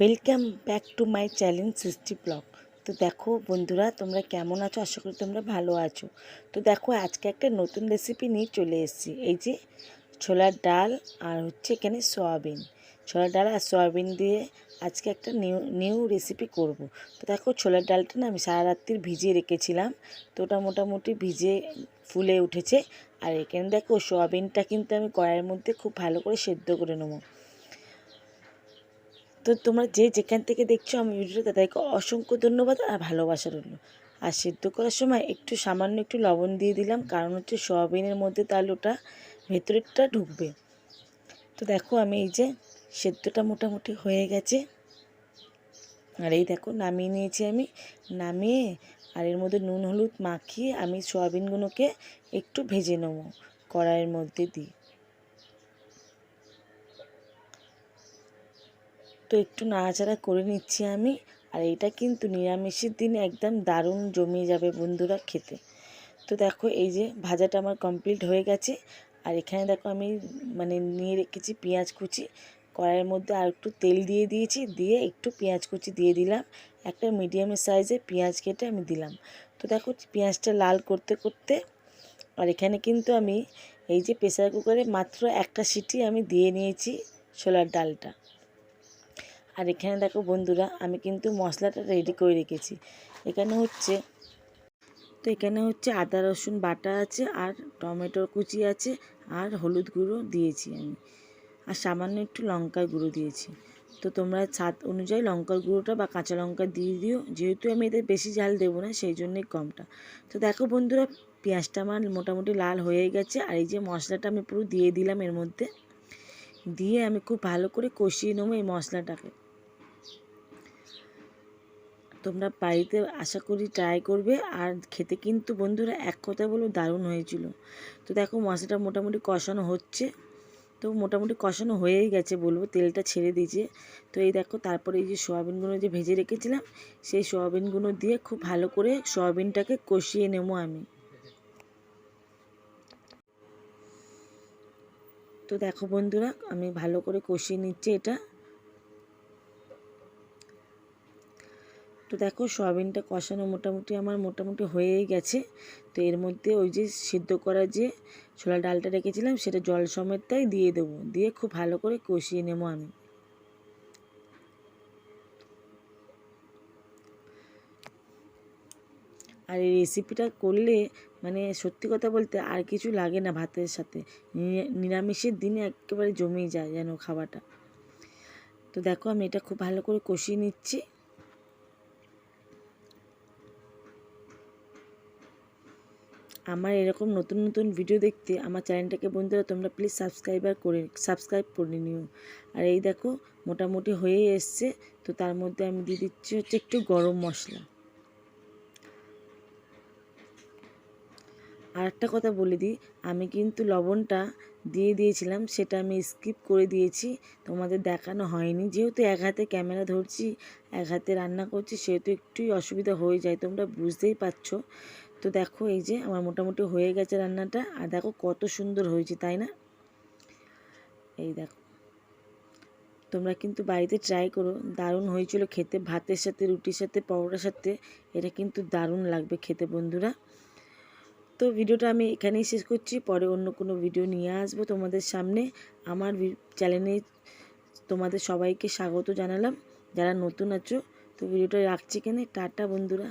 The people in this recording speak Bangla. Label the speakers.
Speaker 1: Welcome back to my challenge Srishti blog তো দেখো বন্ধুরা, তোমরা কেমন আছো? আশা করি তোমরা ভালো আছো। তো দেখো, আজকে একটা নতুন রেসিপি নিয়ে চলে এসেছি। এই যে ছোলার ডাল আর হচ্ছে এখানে সয়াবিন। ছোলার ডাল আর সয়াবিন দিয়ে আজকে একটা নিউ নিউ রেসিপি করব। তো দেখো, ছোলার ডালটা না আমি সারা রাত্রির ভিজিয়ে রেখেছিলাম। তো ওটা মোটামুটি ভিজে ফুলে উঠেছে। আর এখানে দেখো, সয়াবিনটা কিন্তু আমি কড়াইয়ের মধ্যে খুব ভালো করে সেদ্ধ করে নেব। তো তোমরা যে যেখান থেকে দেখছ আমি ভিডিওটা, তাদেরকে অসংখ্য ধন্যবাদ আর ভালোবাসা রইল আর সেদ্ধ করার সময় একটু সামান্য একটু লবণ দিয়ে দিলাম, কারণ হচ্ছে সয়াবিনের মধ্যে ওটা ভেতরেরটা ঢুকবে। তো দেখো আমি এই যে সেদ্ধটা মোটামুটি হয়ে গেছে। আর এই দেখো নামিয়ে নিয়েছি আমি। নামিয়ে আর এর মধ্যে নুন, হলুদ মাখিয়ে আমি সয়াবিনগুলোকে একটু ভেজে নেব কড়াইয়ের মধ্যে দিই তো একটু নাড়াচাড়া করে নিচ্ছি আমি। আর এটা কিন্তু নিরামিষের দিনে একদম দারুণ জমিয়ে যাবে বন্ধুরা খেতে। তো দেখো, এই যে ভাজাটা আমার কমপ্লিট হয়ে গেছে। আর এখানে দেখো আমি মানে নিয়ে রেখেছি পেঁয়াজ কুচি। কড়াইয়ের মধ্যে আর একটু তেল দিয়ে দিয়েছি, দিয়ে একটু পেঁয়াজ কুচি দিয়ে দিলাম। একটা মিডিয়ামের সাইজে পেঁয়াজ কেটে আমি দিলাম। তো দেখো, পেঁয়াজটা লাল করতে করতে আর এখানে কিন্তু আমি এই যে প্রেসার কুকারে মাত্র একটা সিটি আমি দিয়ে নিয়েছি ছোলার ডালটা। আর এখানে দেখো বন্ধুরা, আমি কিন্তু মশলাটা রেডি করে রেখেছি। এখানে হচ্ছে, তো এখানে হচ্ছে আদা, রসুন বাটা আছে আর টমেটোর কুচি আছে আর হলুদ গুঁড়ো দিয়েছি আমি। আর সামান্য একটু লঙ্কার গুঁড়ো দিয়েছি। তো তোমরা স্বাদ অনুযায়ী লঙ্কার গুঁড়োটা বা কাঁচা লঙ্কা দিয়ে দিও, যেহেতু আমি এদের বেশি ঝাল দেবো না, সেই জন্যই কমটা। তো দেখো বন্ধুরা, পেঁয়াজটা আমার মোটামুটি লাল হয়ে গেছে আর এই যে মশলাটা আমি পুরো দিয়ে দিলাম এর মধ্যে। দিয়ে আমি খুব ভালো করে কষিয়ে নেব এই মশলাটাকে। তোমরা বাড়িতে আশা করি ট্রাই করবে। আর খেতে কিন্তু বন্ধুরা এক কথা বলব দারুণ হয়েছিল। তো দেখো মশলাটা মোটামুটি কষানো হচ্ছে। তো মোটামুটি কষানো হয়েই গেছে বলব, তেলটা ছেড়ে দিয়েছে। তো এই দেখো তারপরে এই যে সোয়াবিনগুলো যে ভেজে রেখেছিলাম, সেই সোয়াবিনগুলো দিয়ে খুব ভালো করে সোয়াবিনটাকে কষিয়ে নেব আমি। তো দেখো বন্ধুরা, আমি ভালো করে কষিয়ে নিচ্ছি এটা। তো দেখো সয়াবিনটা কষানো মোটামুটি আমার মোটামুটি হয়েই গেছে। তো এর মধ্যে ওই যে সিদ্ধ করা যে ছোলা ডালটা রেখেছিলাম, সেটা জল সমেতটাই দিয়ে দেবো। দিয়ে খুব ভালো করে কষিয়ে নেব আমি। আর এই রেসিপিটা করলে মানে সত্যি কথা বলতে আর কিছু লাগে না ভাতের সাথে। নিরামিষের দিনে একেবারে জমেই যায় যেন খাবারটা তো দেখো আমি এটা খুব ভালো করে কষিয়ে নিচ্ছি। আমার এরকম নতুন নতুন ভিডিও দেখতে আমার চ্যানেলটাকে বন্ধুরা তোমরা প্লিজ সাবস্ক্রাইবার করে সাবস্ক্রাইব করে নিও। আর এই দেখো মোটামুটি হয়ে এসছে। তো তার মধ্যে আমি দিয়ে দিচ্ছি হচ্ছে একটু গরম মশলা। আর একটা কথা বলে দিই, আমি কিন্তু লবণটা দিয়ে দিয়েছিলাম, সেটা আমি স্কিপ করে দিয়েছি, তোমাদের দেখানো হয়নি। যেহেতু এক হাতে ক্যামেরা ধরছি, এক হাতে রান্না করছি, সেহেতু একটুই অসুবিধা হয়ে যায়, তোমরা বুঝতেই পারছ। তো দেখো, এই যে আমার মোটামুটি হয়ে গেছে রান্নাটা, আর দেখো কত সুন্দর হয়েছে, তাই না? এই দেখো, তোমরা কিন্তু বাড়িতে ট্রাই করো, দারুণ হয়েছিল খেতে, ভাতের সাথে, রুটির সাথে, পরোটার সাথে, এটা কিন্তু দারুণ লাগবে খেতে বন্ধুরা। তো ভিডিওটা আমি এখানেই শেষ করছি। পরে অন্য কোনো ভিডিও নিয়ে আসব তোমাদের সামনে। আমার চ্যানেলে তোমাদের সবাইকে স্বাগত জানালাম। যারা নতুন আছো, তো ভিডিওটা রাখছি কেন টাটা বন্ধুরা।